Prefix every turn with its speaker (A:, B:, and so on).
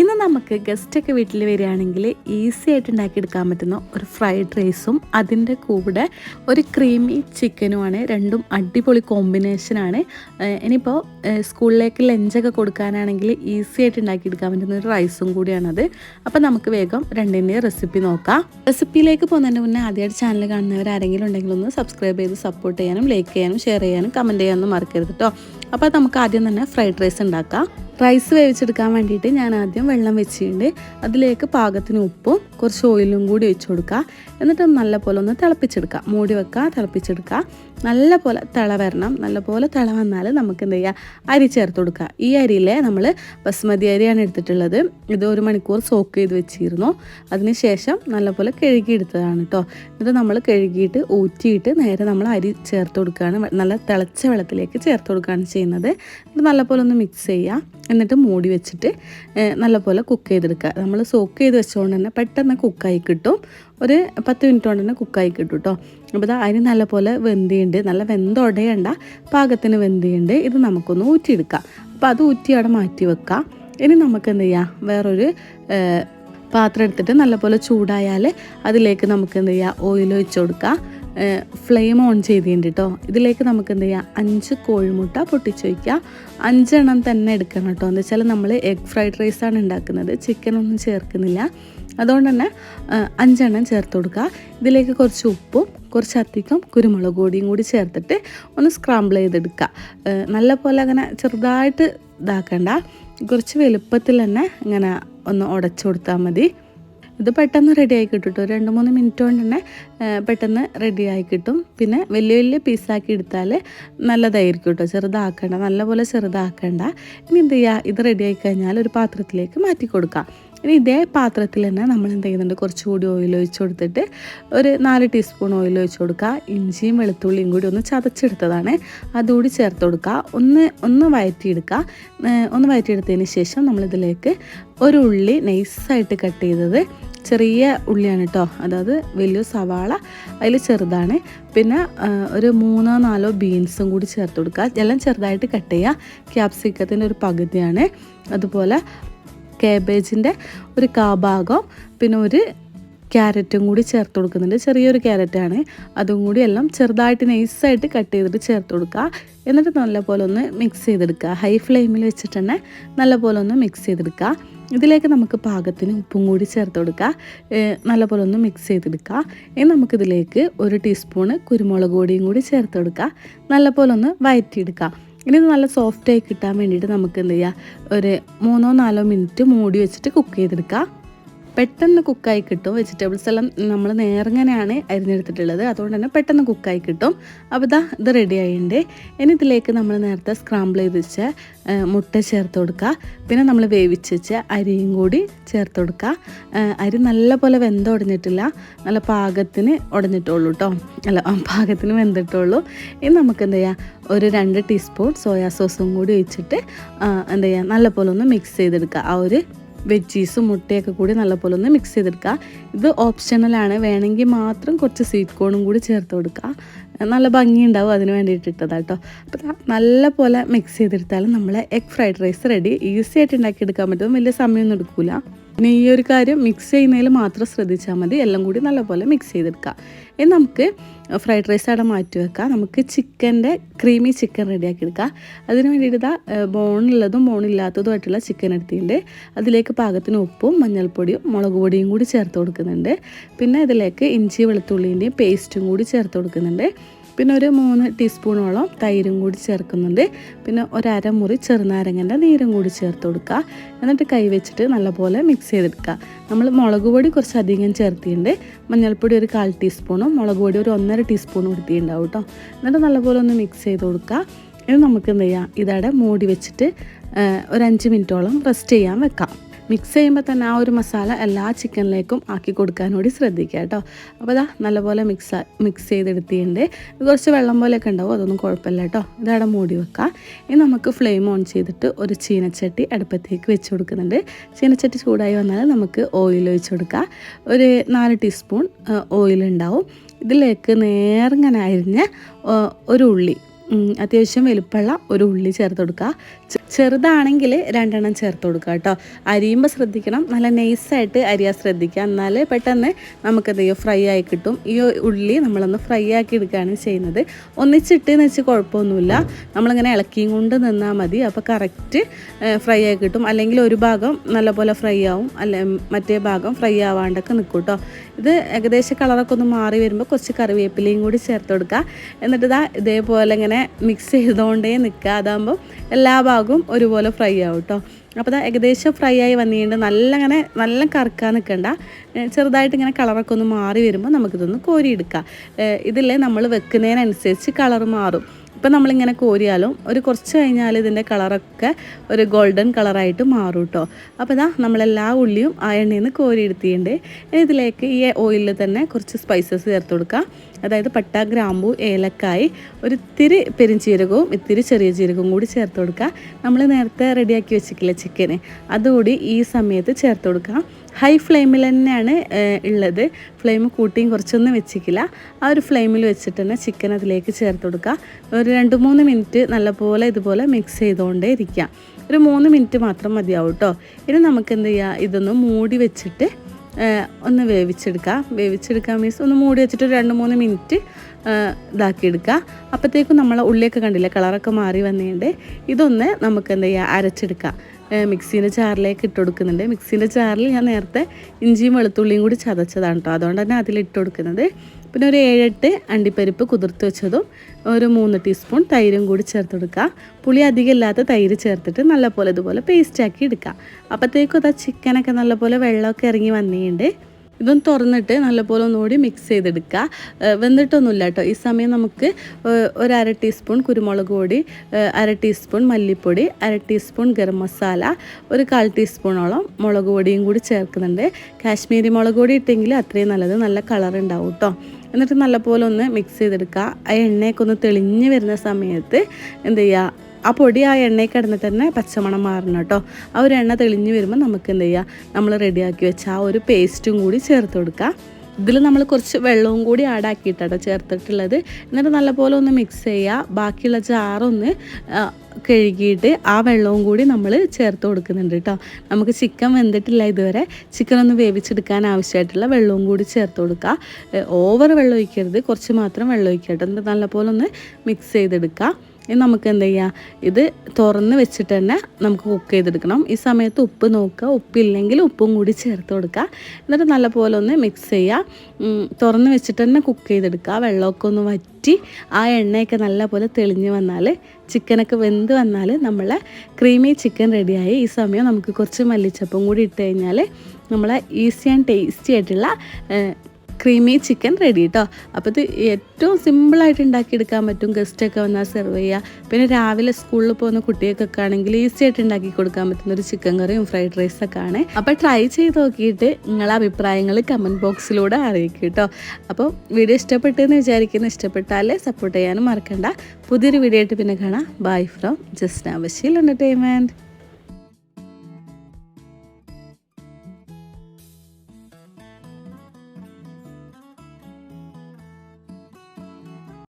A: ഇന്ന് നമുക്ക് ഗസ്റ്റൊക്കെ വീട്ടിൽ വരികയാണെങ്കിൽ ഈസി ആയിട്ട് ഉണ്ടാക്കിയെടുക്കാൻ പറ്റുന്ന ഒരു ഫ്രൈഡ് റൈസും അതിന്റെ കൂടെ ഒരു ക്രീമി ചിക്കനുമാണ്. രണ്ടും അടിപൊളി കോമ്പിനേഷനാണ്. ഇനിയിപ്പോൾ സ്കൂളിലേക്ക് ലഞ്ചൊക്കെ കൊടുക്കാനാണെങ്കിൽ ഈസി ആയിട്ട് ഉണ്ടാക്കിയെടുക്കാൻ പറ്റുന്ന ഒരു റൈസും കൂടിയാണത്. അപ്പോൾ നമുക്ക് വേഗം രണ്ടിന്റെ റെസിപ്പി നോക്കാം. റെസിപ്പിയിലേക്ക് പോകുന്നതിന്റെ മുന്നേ ആദ്യമായിട്ട് ചാനൽ കാണുന്നവർ ആരെങ്കിലും ഉണ്ടെങ്കിൽ ഒന്ന് സബ്സ്ക്രൈബ് ചെയ്ത് സപ്പോർട്ട് ചെയ്യാനും ലൈക്ക് ചെയ്യാനും ഷെയർ ചെയ്യാനും കമന്റ് ചെയ്യാനും മറക്കരുത് കേട്ടോ അപ്പോൾ നമുക്ക് ആദ്യം തന്നെ ഫ്രൈഡ് റൈസ് ഉണ്ടാക്കാം. റൈസ് വേവിച്ചെടുക്കാൻ വേണ്ടിയിട്ട് ഞാൻ ആദ്യം വെള്ളം വെച്ചിട്ടുണ്ട്. അതിലേക്ക് പാകത്തിന് ഉപ്പും കുറച്ച് ഓയിലും കൂടി ഒഴിച്ചു കൊടുക്കുക. എന്നിട്ട് നല്ലപോലെ ഒന്ന് തിളപ്പിച്ചെടുക്കുക. മൂടി വെക്കുക തിളപ്പിച്ചെടുക്കുക. നല്ലപോലെ തിള വരണം. നല്ലപോലെ തിള വന്നാൽ നമുക്ക് എന്ത് ചെയ്യുക അരി ചേർത്ത് കൊടുക്കുക ഈ അരിയിൽ നമ്മൾ ബസ്മതി അരിയാണ് എടുത്തിട്ടുള്ളത്. ഇത് ഒരു മണിക്കൂർ സോക്ക് ചെയ്ത് വെച്ചിരുന്നു. അതിനുശേഷം നല്ലപോലെ കഴുകി എടുത്തതാണ് കേട്ടോ ഇത് നമ്മൾ കഴുകിയിട്ട് ഊറ്റിയിട്ട് നേരെ നമ്മൾ അരി ചേർത്ത് കൊടുക്കുകയാണ് നല്ല തിളച്ച വെള്ളത്തിലേക്ക് ചേർത്ത് കൊടുക്കുകയാണ് ചെയ്യുന്നത്. എന്നിട്ട് നല്ലപോലെ ഒന്ന് മിക്സ് ചെയ്യുക എന്നിട്ട് മൂടി വെച്ചിട്ട് നല്ലപോലെ കുക്ക് ചെയ്തെടുക്കുക. നമ്മൾ സോക്ക് ചെയ്ത് വെച്ചുകൊണ്ട് തന്നെ പെട്ടെന്ന് കുക്കായി കിട്ടും. ഒരു പത്ത് മിനിറ്റ് കൊണ്ട് തന്നെ കുക്കായി കിട്ടും കേട്ടോ. അപ്പോൾ ഇതാ അതിന് നല്ലപോലെ വെന്തിയുണ്ട്. നല്ല വെന്തുടയണ്ട പാകത്തിന് വെന്തിയുണ്ട്. ഇത് നമുക്കൊന്ന് ഊറ്റിയെടുക്കാം. അപ്പോൾ അത് ഊറ്റി അവിടെ മാറ്റി വെക്കാം. ഇനി നമുക്ക് എന്ത് ചെയ്യാം? വേറൊരു പാത്രം എടുത്തിട്ട് നല്ലപോലെ ചൂടായാൽ അതിലേക്ക് നമുക്ക് എന്ത് ചെയ്യാം? ഓയിൽ ഒഴിച്ച് കൊടുക്കാം. ഫ്ലെയിം ഓൺ ചെയ്തിട്ടുണ്ട് കേട്ടോ. ഇതിലേക്ക് നമുക്ക് എന്ത് ചെയ്യാം? അഞ്ച് കോഴിമുട്ട പൊട്ടിച്ച് വയ്ക്കുക അഞ്ചെണ്ണം തന്നെ എടുക്കണം കേട്ടോ. എന്ന് വെച്ചാൽ നമ്മൾ എഗ് ഫ്രൈഡ് റൈസാണ് ഉണ്ടാക്കുന്നത്. ചിക്കനൊന്നും ചേർക്കുന്നില്ല. അതുകൊണ്ട് തന്നെ അഞ്ചെണ്ണം ചേർത്ത് കൊടുക്കുക. ഇതിലേക്ക് കുറച്ച് ഉപ്പും കുറച്ച് അധികം കുരുമുളക് പൊടിയും കൂടി ചേർത്തിട്ട് ഒന്ന് സ്ക്രാമ്പിൾ ചെയ്തെടുക്കുക. നല്ല പോലെ അങ്ങനെ ചെറുതായിട്ട് ഇതാക്കണ്ട. കുറച്ച് വലുപ്പത്തിൽ തന്നെ ഇങ്ങനെ ഒന്ന് ഉടച്ചു കൊടുത്താൽ മതി. ഇത് പെട്ടെന്ന് റെഡി ആയി കിട്ടും കേട്ടോ രണ്ട് മൂന്ന് മിനിറ്റ് കൊണ്ട് തന്നെ പെട്ടെന്ന് റെഡി ആയി കിട്ടും. പിന്നെ വലിയ വലിയ പീസാക്കി എടുത്താൽ നല്ലതായിരിക്കും കേട്ടോ ചെറുതാക്കണ്ട നല്ലപോലെ ചെറുതാക്കണ്ട. ഇനി എന്ത് ചെയ്യുക? ഇത് റെഡി ആയി കഴിഞ്ഞാൽ ഒരു പാത്രത്തിലേക്ക് മാറ്റി കൊടുക്കാം ഇനി ഇതേ പാത്രത്തിൽ തന്നെ നമ്മൾ എന്ത് ചെയ്യുന്നുണ്ട്? കുറച്ചുകൂടി ഓയിൽ ഒഴിച്ച് കൊടുത്തിട്ട് ഒരു നാല് ടീസ്പൂൺ ഓയിൽ ഒഴിച്ച് കൊടുക്കുക. ഇഞ്ചിയും വെളുത്തുള്ളിയും കൂടി ഒന്ന് ചതച്ചെടുത്തതാണ്. അതുകൂടി ചേർത്ത് കൊടുക്കുക. ഒന്ന് ഒന്ന് വയറ്റിയെടുക്കുക. ഒന്ന് വയറ്റിയെടുത്തതിന് ശേഷം നമ്മളിതിലേക്ക് ഒരു ഉള്ളി നൈസായിട്ട് കട്ട് ചെയ്തത് ചെറിയ ഉള്ളിയാണ് കേട്ടോ അതായത് വലിയ സവാള അതിൽ ചെറുതാണ്. പിന്നെ ഒരു മൂന്നോ നാലോ ബീൻസും കൂടി ചേർത്ത് കൊടുക്കുക. എല്ലാം ചെറുതായിട്ട് കട്ട് ചെയ്യുക. ക്യാപ്സിക്കത്തിന്റെ ഒരു പകുതിയാണ്. അതുപോലെ കാബേജിന്റെ ഒരു കാഭാഗം പിന്നെ ഒരു ക്യാരറ്റും കൂടി ചേർത്ത് കൊടുക്കുന്നുണ്ട്. ചെറിയൊരു ക്യാരറ്റാണ് അതും കൂടി എല്ലാം ചെറുതായിട്ട് നൈസായിട്ട് കട്ട് ചെയ്തിട്ട് ചേർത്ത് കൊടുക്കുക. എന്നിട്ട് നല്ലപോലെ ഒന്ന് മിക്സ് ചെയ്തെടുക്കുക. ഹൈ ഫ്ലെയിമിൽ വെച്ചിട്ട് തന്നെ നല്ലപോലെ ഒന്ന് മിക്സ് ചെയ്തെടുക്കുക. ഇതിലേക്ക് നമുക്ക് പാകത്തിന് ഉപ്പും കൂടി ചേർത്ത് കൊടുക്കുക. നല്ലപോലെ ഒന്ന് മിക്സ് ചെയ്തെടുക്കുക. ഇനി നമുക്കിതിലേക്ക് ഒരു ടീസ്പൂണ് കുരുമുളക് പൊടിയും കൂടി ചേർത്ത് കൊടുക്കുക. നല്ലപോലെ ഒന്ന് വയറ്റിയെടുക്കുക. ഇനി നല്ല സോഫ്റ്റായി കിട്ടാൻ വേണ്ടിയിട്ട് നമുക്ക് എന്ത് ചെയ്യുക ഒരു മൂന്നോ നാലോ മിനിറ്റ് മൂടി വെച്ചിട്ട് കുക്ക് ചെയ്തെടുക്കുക പെട്ടെന്ന് കുക്കായി കിട്ടും. വെജിറ്റബിൾസ് എല്ലാം നമ്മൾ നേർങ്ങനെയാണ് അരിഞ്ഞെടുത്തിട്ടുള്ളത്. അതുകൊണ്ട് തന്നെ പെട്ടെന്ന് കുക്കായി കിട്ടും. അപ്പോൾ ഇതാ ഇത് റെഡി ആയിട്ടുണ്ട്. ഇനി ഇതിലേക്ക് നമ്മൾ നേരത്തെ സ്ക്രാമ്പിൾ ചെയ്ത് വെച്ച മുട്ട ചേർത്ത് കൊടുക്കുക. പിന്നെ നമ്മൾ വേവിച്ച് വെച്ച അരിയും കൂടി ചേർത്ത് കൊടുക്കുക. അരി നല്ലപോലെ പോലെ വെന്തുടഞ്ഞിട്ടില്ല നല്ല പാകത്തിന് ഉടഞ്ഞിട്ടുള്ളൂ കേട്ടോ അല്ല പാകത്തിന് വെന്തിട്ടുള്ളൂ. ഇനി നമുക്ക് എന്ത് ചെയ്യാം? ഒരു രണ്ട് ടീസ്പൂൺ സോയാ സോസും കൂടി ഒഴിച്ചിട്ട് എന്താ ചെയ്യുക നല്ല പോലെ ഒന്ന് മിക്സ് ചെയ്തെടുക്കുക. ആ ഒരു വെജീസും മുട്ടയൊക്കെ കൂടി നല്ലപോലെ ഒന്ന് മിക്സ് ചെയ്തെടുക്കുക. ഇത് ഓപ്ഷണലാണ് വേണമെങ്കിൽ മാത്രം കുറച്ച് സ്വീറ്റ് കോണും കൂടി ചേർത്ത് കൊടുക്കുക. നല്ല ഭംഗിയുണ്ടാവും അതിന് വേണ്ടിയിട്ട് ഇട്ടതാണ് കേട്ടോ അപ്പോൾ നല്ലപോലെ മിക്സ് ചെയ്തെടുത്താലും നമ്മളെ egg fried rice ready easy ആയിട്ട് ഉണ്ടാക്കിയെടുക്കാൻ പറ്റും. വലിയ സമയമൊന്നും എടുക്കില്ല പിന്നെ ഈ ഒരു കാര്യം മിക്സ് ചെയ്യുന്നതിൽ മാത്രം ശ്രദ്ധിച്ചാൽ മതി. എല്ലാം കൂടി നല്ലപോലെ മിക്സ് ചെയ്തെടുക്കുക ഇനി നമുക്ക് ഫ്രൈഡ് റൈസ് അവിടെ മാറ്റി വെക്കാം. നമുക്ക് ചിക്കന്റെ ക്രീമി ചിക്കൻ റെഡിയാക്കി എടുക്കാം. അതിന് വേണ്ടിയിട്ട് ഇതാ ബോണുള്ളതും ബോണില്ലാത്തതുമായിട്ടുള്ള ചിക്കൻ എടുത്തിട്ടുണ്ട്. അതിലേക്ക് പാകത്തിന് ഉപ്പും മഞ്ഞൾപ്പൊടിയും മുളക് പൊടിയും കൂടി ചേർത്ത് കൊടുക്കുന്നുണ്ട്. പിന്നെ ഇതിലേക്ക് ഇഞ്ചി വെളുത്തുള്ളിന്റെയും പേസ്റ്റും കൂടി ചേർത്ത് കൊടുക്കുന്നുണ്ട്. പിന്നെ ഒരു മൂന്ന് ടീസ്പൂണോളം തൈരും കൂടി ചേർക്കുന്നുണ്ട്. പിന്നെ ഒരമുറി ചെറുനാരങ്ങന്റെ നീരും കൂടി ചേർത്ത് കൊടുക്കുക. എന്നിട്ട് കൈ വെച്ചിട്ട് നല്ലപോലെ മിക്സ് ചെയ്തെടുക്കുക. നമ്മൾ മുളക് പൊടി കുറച്ച് അധികം ചേർത്തിട്ടുണ്ട്. മഞ്ഞൾപ്പൊടി ഒരു കാൽ ടീസ്പൂണും മുളക് പൊടി ഒരു ഒന്നര ടീസ്പൂണും കൊടുത്തിട്ടുണ്ടാവും കേട്ടോ. എന്നിട്ട് നല്ലപോലെ ഒന്ന് മിക്സ് ചെയ്ത് കൊടുക്കുക. ഇത് നമുക്ക് എന്ത് ചെയ്യാം? ഇതവിടെ മൂടി വെച്ചിട്ട് ഒരു അഞ്ച് മിനിറ്റോളം റെസ്റ്റ് ചെയ്യാൻ വെക്കാം. മിക്സ് ചെയ്യുമ്പോൾ തന്നെ ആ ഒരു മസാല എല്ലാ ചിക്കനിലേക്കും ആക്കി കൊടുക്കാൻ കൂടി ശ്രദ്ധിക്കുക കേട്ടോ. അപ്പോൾ ഇതാ നല്ലപോലെ മിക്സ് മിക്സ് ചെയ്തെടുത്തിട്ടുണ്ട്. കുറച്ച് വെള്ളം പോലെയൊക്കെ ഉണ്ടാവും അതൊന്നും കുഴപ്പമില്ല കേട്ടോ. ഇതവിടെ മൂടി വെക്കാം. ഇനി നമുക്ക് ഫ്ലെയിം ഓൺ ചെയ്തിട്ട് ഒരു ചീനച്ചട്ടി അടുപ്പത്തേക്ക് വെച്ച് കൊടുക്കുന്നുണ്ട്. ചീനച്ചട്ടി ചൂടായി വന്നാൽ നമുക്ക് ഓയിൽ ഒഴിച്ച് കൊടുക്കാം. ഒരു നാല് ടീസ്പൂൺ ഓയിൽ ഉണ്ടാവും. ഇതിലേക്ക് നേർങ്ങനെ അരിഞ്ഞ് ഒരു ഉള്ളി അത്യാവശ്യം വലുപ്പമുള്ള ഒരു ഉള്ളി ചേർത്ത് കൊടുക്കുക. ചെറുതാണെങ്കിൽ രണ്ടെണ്ണം ചേർത്ത് കൊടുക്കുക കേട്ടോ. അരിയുമ്പോൾ ശ്രദ്ധിക്കണം. നല്ല നൈസായിട്ട് അരിയാ ശ്രദ്ധിക്കുക. എന്നാൽ പെട്ടെന്ന് നമുക്കെന്ത് ചെയ്യും? ഫ്രൈ ആയി കിട്ടും. ഈ ഉള്ളി നമ്മളൊന്ന് ഫ്രൈ ആക്കി എടുക്കുകയാണ് ചെയ്യുന്നത്. ഒന്നിച്ചിട്ട് എന്ന് വെച്ച് കുഴപ്പമൊന്നുമില്ല. നമ്മളിങ്ങനെ ഇളക്കിയും കൊണ്ട് നിന്നാൽ മതി. അപ്പോൾ കറക്റ്റ് ഫ്രൈ ആയി കിട്ടും. അല്ലെങ്കിൽ ഒരു ഭാഗം നല്ലപോലെ ഫ്രൈ ആവും. അല്ലെ മറ്റേ ഭാഗം ഫ്രൈ ആവാണ്ടൊക്കെ നിൽക്കും കേട്ടോ. ഇത് ഏകദേശം കളറൊക്കെ ഒന്ന് മാറി വരുമ്പോൾ കുറച്ച് കറിവേപ്പിലയും കൂടി ചേർത്ത് കൊടുക്കുക. എന്നിട്ട് ഇതാ ഇതേപോലെ ഇങ്ങനെ മിക്സ് ചെയ്തുകൊണ്ടേ നിൽക്കുക. അതാകുമ്പോൾ എല്ലാ ഭാഗവും ഒരുപോലെ ഫ്രൈ ആവും കേട്ടോ അപ്പോൾ ഇതാ ഏകദേശം ഫ്രൈ ആയി വന്നിട്ടുണ്ട്. നല്ല ഇങ്ങനെ നല്ല കറക്കാൻ നിൽക്കണ്ട. ചെറുതായിട്ട് ഇങ്ങനെ കളറൊക്കെ ഒന്ന് മാറി വരുമ്പോൾ നമുക്കിതൊന്ന് കോരിയെടുക്കാം. ഇതിൽ നമ്മൾ വെക്കുന്നതിനനുസരിച്ച് കളർ മാറും. ഇപ്പം നമ്മളിങ്ങനെ കോരിയാലും ഒരു കുറച്ച് കഴിഞ്ഞാൽ ഇതിന്റെ കളറൊക്കെ ഒരു ഗോൾഡൻ കളറായിട്ട് മാറും കേട്ടോ അപ്പോൾ ഇതാ നമ്മളെല്ലാ ഉള്ളിയും ആ എണ്ണയിൽ നിന്ന് കോരിയെടുത്തിട്ടുണ്ട്. ഇനി ഇതിലേക്ക് ഈ ഓയിലിൽ തന്നെ കുറച്ച് സ്പൈസസ് ചേർത്ത് കൊടുക്കാം. അതായത് പട്ട ഗ്രാമ്പു ഏലക്കായ് ഒരു ഇത്തിരി പെരിഞ്ചീരകവും ഇത്തിരി ചെറിയ ജീരകവും കൂടി ചേർത്ത് കൊടുക്കുക നമ്മൾ നേരത്തെ റെഡിയാക്കി വെച്ചിട്ടില്ല ചിക്കന് അതുകൂടി ഈ സമയത്ത് ചേർത്ത് കൊടുക്കുക ഹൈ ഫ്ലെയിമിൽ തന്നെയാണ് ഉള്ളത്. ഫ്ലെയിം കൂട്ടിയും കുറച്ചൊന്നും വെച്ചിക്കില്ല. ആ ഒരു ഫ്ലെയിമിൽ വെച്ചിട്ട് തന്നെ ചിക്കൻ അതിലേക്ക് ചേർത്ത് കൊടുക്കുക. ഒരു രണ്ട് മൂന്ന് മിനിറ്റ് നല്ലപോലെ ഇതുപോലെ മിക്സ് ചെയ്തുകൊണ്ടേ ഇരിക്കുക. ഒരു മൂന്ന് മിനിറ്റ് മാത്രം മതിയാവും കേട്ടോ ഇനി നമുക്ക് എന്ത് ചെയ്യുക ഇതൊന്ന് മൂടി വെച്ചിട്ട് ഒന്ന് വേവിച്ചെടുക്കുക. വേവിച്ചെടുക്കാൻ മീൻസ് ഒന്ന് മൂടി വെച്ചിട്ട് രണ്ട് മൂന്ന് മിനിറ്റ് ഇതാക്കിയെടുക്കുക. അപ്പോഴത്തേക്കും നമ്മൾ ഉള്ളിയൊക്കെ കണ്ടില്ല കളറൊക്കെ മാറി വന്നിട്ടുണ്ട് ഇതൊന്ന് നമുക്ക് എന്ത് ചെയ്യുക അരച്ചെടുക്കാം മിക്സീന്റെ ചാറിലേക്ക് ഇട്ട് കൊടുക്കുന്നുണ്ട്. മിക്സീന്റെ ചാറിൽ ഞാൻ നേരത്തെ ഇഞ്ചിയും വെളുത്തുള്ളിയും കൂടി ചതച്ചതാണ് കേട്ടോ അതുകൊണ്ട് തന്നെ അതിൽ ഇട്ട് കൊടുക്കുന്നത്. പിന്നെ ഒരു ഏഴെട്ട് അണ്ടിപ്പരിപ്പ് കുതിർത്ത് വെച്ചതും ഒരു മൂന്ന് ടീസ്പൂൺ തൈരും കൂടി ചേർത്ത് കൊടുക്കുക. പുളി അധികം ഇല്ലാത്ത തൈര് ചേർത്തിട്ട് നല്ലപോലെ ഇതുപോലെ പേസ്റ്റാക്കി എടുക്കുക. അപ്പോഴത്തേക്കും അതാ ചിക്കനൊക്കെ നല്ലപോലെ വെള്ളമൊക്കെ ഇറങ്ങി വന്നിട്ടുണ്ട്. ഇതൊന്ന് തുറന്നിട്ട് നല്ലപോലെ ഒന്നുകൂടി മിക്സ് ചെയ്തെടുക്കുക. വെന്തിട്ടൊന്നുമില്ല കേട്ടോ. ഈ സമയം നമുക്ക് ഒരു അര ടീസ്പൂൺ കുരുമുളക് പൊടി അര ടീസ്പൂൺ മല്ലിപ്പൊടി അര ടീസ്പൂൺ ഗരം മസാല ഒരു കാൽ ടീസ്പൂണോളം മുളക് പൊടിയും കൂടി ചേർക്കുന്നുണ്ട്. കാശ്മീരി മുളക് പൊടി ഇട്ടെങ്കിൽ അത്രയും നല്ലത്. നല്ല കളർ ഉണ്ടാവും കേട്ടോ. എന്നിട്ട് നല്ലപോലെ ഒന്ന് മിക്സ് ചെയ്തെടുക്കുക. ആ എണ്ണയൊക്കെ ഒന്ന് തെളിഞ്ഞ് വരുന്ന സമയത്ത് എന്ത് ചെയ്യുക? ആ പൊടി ആ എണ്ണയിൽ കിടന്നിട്ട് തന്നെ പച്ചമണം മാറണം കേട്ടോ. ആ ഒരു എണ്ണ തെളിഞ്ഞ് വരുമ്പോൾ നമുക്ക് എന്ത് ചെയ്യുക നമ്മൾ റെഡിയാക്കി വെച്ച ആ ഒരു പേസ്റ്റും കൂടി ചേർത്ത് കൊടുക്കുക ഇതിൽ നമ്മൾ കുറച്ച് വെള്ളവും കൂടി ആഡാക്കിയിട്ടാണ് ചേർത്തിട്ടുള്ളത്. എന്നിട്ട് നല്ലപോലെ ഒന്ന് മിക്സ് ചെയ്യുക ബാക്കിയുള്ള ജാറൊന്ന് ആ, കഴുകിയിട്ട് ആ വെള്ളവും കൂടി നമ്മൾ ചേർത്ത് കൊടുക്കുന്നുണ്ട് കേട്ടോ നമുക്ക് ചിക്കൻ വെന്തിട്ടില്ല ഇതുവരെ. ചിക്കൻ ഒന്ന് വേവിച്ചെടുക്കാൻ ആവശ്യമായിട്ടുള്ള വെള്ളവും കൂടി ചേർത്ത് കൊടുക്കുക ഓവർ വെള്ളം ഒഴിക്കരുത്. കുറച്ച് മാത്രം വെള്ളം ഒഴിക്കുക കേട്ടോ എന്നിട്ട് നല്ലപോലെ ഒന്ന് മിക്സ് ചെയ്തെടുക്കുക ഇനി നമുക്ക് എന്ത് ചെയ്യാം? ഇത് തുറന്ന് വെച്ചിട്ട് തന്നെ നമുക്ക് കുക്ക് ചെയ്തെടുക്കണം. ഈ സമയത്ത് ഉപ്പ് നോക്കുക. ഉപ്പില്ലെങ്കിൽ ഉപ്പും കൂടി ചേർത്ത് കൊടുക്കുക. എന്നിട്ട് നല്ലപോലെ ഒന്ന് മിക്സ് ചെയ്യുക. തുറന്ന് വെച്ചിട്ട് തന്നെ കുക്ക് ചെയ്തെടുക്കുക. വെള്ളമൊക്കെ ഒന്ന് വറ്റി ആ എണ്ണയൊക്കെ നല്ലപോലെ തെളിഞ്ഞ് വന്നാൽ ചിക്കനൊക്കെ വെന്ത് വന്നാൽ നമ്മളെ ക്രീമി ചിക്കൻ റെഡിയായി ഈ സമയം നമുക്ക് കുറച്ച് മല്ലിച്ചപ്പും കൂടി ഇട്ട് കഴിഞ്ഞാൽ നമ്മളെ ഈസി ആൻഡ് ടേസ്റ്റി ആയിട്ടുള്ള ക്രീമി ചിക്കൻ റെഡി കേട്ടോ അപ്പോൾ ഇത് ഏറ്റവും സിമ്പിളായിട്ട് ഉണ്ടാക്കിയെടുക്കാൻ പറ്റും ഗസ്റ്റൊക്കെ വന്നാൽ സെർവ് ചെയ്യുക പിന്നെ രാവിലെ സ്കൂളിൽ പോകുന്ന കുട്ടികൾക്കൊക്കെ ആണെങ്കിൽ ഈസി ആയിട്ട് ഉണ്ടാക്കി കൊടുക്കാൻ പറ്റുന്ന ഒരു ചിക്കൻ കറിയും ഫ്രൈഡ് റൈസൊക്കെ ആണ്. അപ്പോൾ ട്രൈ ചെയ്ത് നോക്കിയിട്ട് നിങ്ങളെ അഭിപ്രായങ്ങൾ കമന്റ് ബോക്സിലൂടെ അറിയിക്കും കേട്ടോ അപ്പോൾ വീഡിയോ ഇഷ്ടപ്പെട്ടെന്ന് വിചാരിക്കുന്നു. ഇഷ്ടപ്പെട്ടാൽ സപ്പോർട്ട് ചെയ്യാനും മറക്കണ്ട. പുതിയൊരു വീഡിയോ ആയിട്ട് പിന്നെ കാണാം. ബൈ ഫ്രം ജസ്റ്റ് ആവശ്യം എന്റർടൈൻമെന്റ്